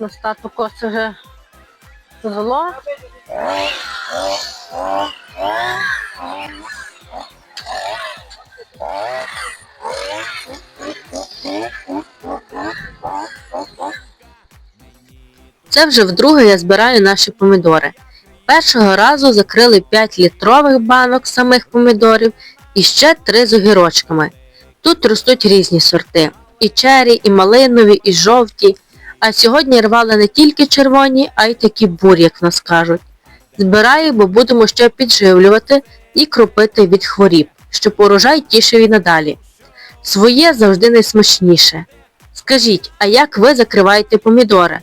на стату коси зло. Це вже вдруге я збираю наші помідори. Першого разу закрили 5 літрових банок самих помідорів і ще 3 з огірочками. Тут ростуть різні сорти: і чері, і малинові, і жовті. А сьогодні рвали не тільки червоні, а й такі бурі, як нас кажуть. Збираю, бо будемо ще підживлювати і кропити від хворіб, щоб урожай тішив і надалі. Своє завжди найсмачніше. Скажіть, а як ви закриваєте помідори?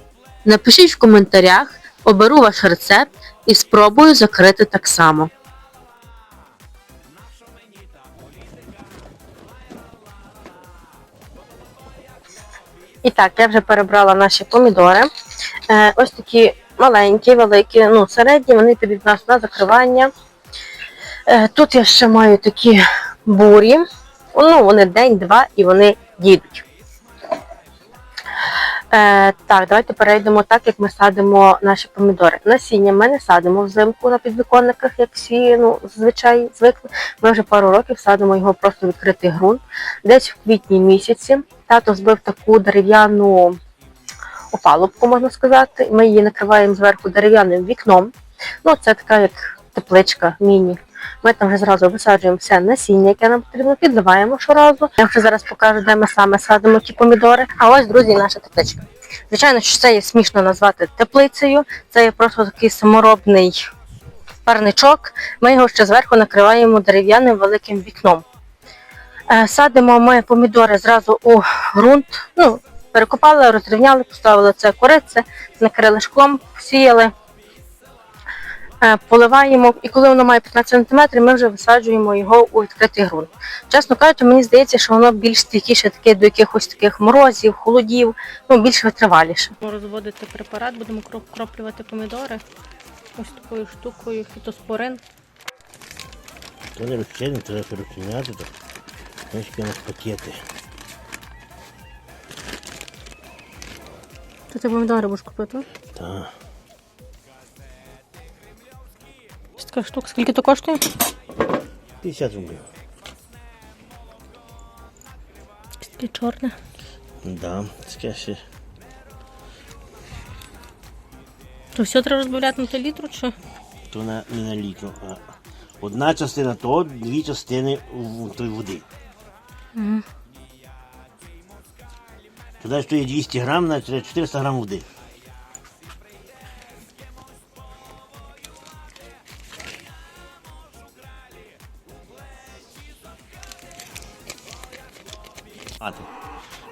Напишіть в коментарях, оберу ваш рецепт і спробую закрити так само. І так, я вже перебрала наші помідори. Е, ось такі маленькі, великі, ну, середні, вони підуть нас на закривання. Е, тут я ще маю такі бурі. Ну, вони день-два і вони їдуть. Е, так, давайте перейдемо так, як ми садимо наші помідори. Насіння ми не садимо взимку на підвіконниках, як всі ну, зазвичай звикли. Ми вже пару років садимо його просто в відкритий ґрунт. Десь в квітні місяці тато збив таку дерев'яну опалубку, можна сказати. Ми її накриваємо зверху дерев'яним вікном. Ну, це така як тепличка, міні. Ми там вже зразу висаджуємо все насіння, яке нам потрібно, підливаємо щоразу. Я вже зараз покажу, де ми саме садимо ті помідори. А ось, друзі, наша тепличка. Звичайно, що це є смішно назвати теплицею. Це є просто такий саморобний парничок. Ми його ще зверху накриваємо дерев'яним великим вікном. Е, Садимо ми помідори зразу у ґрунт. Ну, перекопали, розрівняли, поставили це корице, накрили шклом, посіяли. Е, Поливаємо, і коли воно має 15 см, ми вже висаджуємо його у відкритий ґрунт. Чесно кажучи, мені здається, що воно більш стійкіше таке до якихось таких морозів, холодів, ну більш витриваліше. Розводити препарат, будемо кроплювати помідори ось такою штукою, фітоспорин. То не розчинено, треба розчиняти, у нас пакети. Ти ти помідори будеш купити? Та. Така штука. Скільки то коштує? 50 рублів. Таке чорне. Да, таке ще. То все треба розбавляти на літру чи? То на, не на літру, а одна частина того, дві частини в той води. Мгм. Туди що є 200 грам, значить 400 грам води.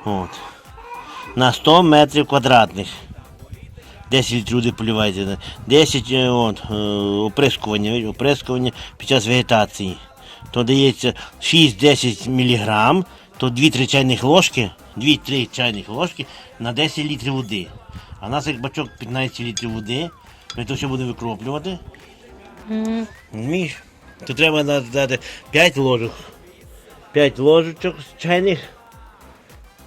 От. На 100 метрів квадратних. 10 літрів води 10 е, от, е, оприскування, оприскування під час вегетації. То дається 6-10 мг, то 2-3 чайних ложки, 2-3 чайних ложки на 10 літрів води. А у нас як бачок 15 літрів води, ми то все будемо викроплювати. Розумієш? То треба дати 5 ложок. 5 ложечок чайних.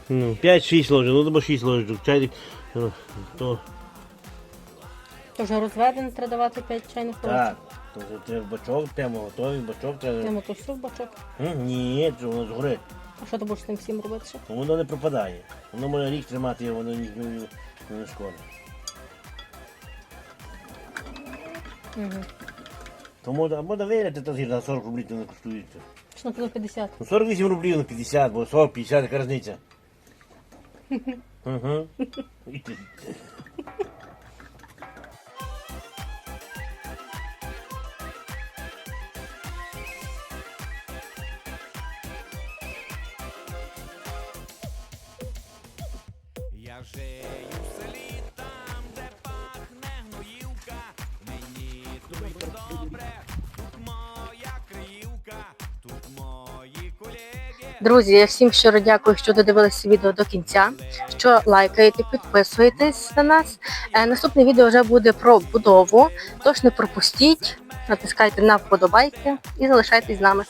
Ну, 5-6 ложок, ну або 6 ложечок чайних. Ну, То, То вже розведене, треба давати 5 чайних ложок. так, то вже треба бачок, прямо готовий бачок треба. Тимо то все в бачок. М, Ні, це воно згорить. А що ти будеш з тим всім робити ще? Воно не пропадає. Воно може рік тримати, його, воно ні, ні, ні, не шкодить. Угу. То можна, можна виряти, то за 40 рублів то не коштується. Що на кіло 50? Ну 48 рублів на 50, бо 40-50, яка різниця. Угу. Я жию Друзі, я всім щиро дякую, що додивилися відео до кінця. Що лайкаєте, підписуєтесь на нас. Е, Наступне відео вже буде про будову. Тож не пропустіть, натискайте на вподобайки і залишайтесь з нами.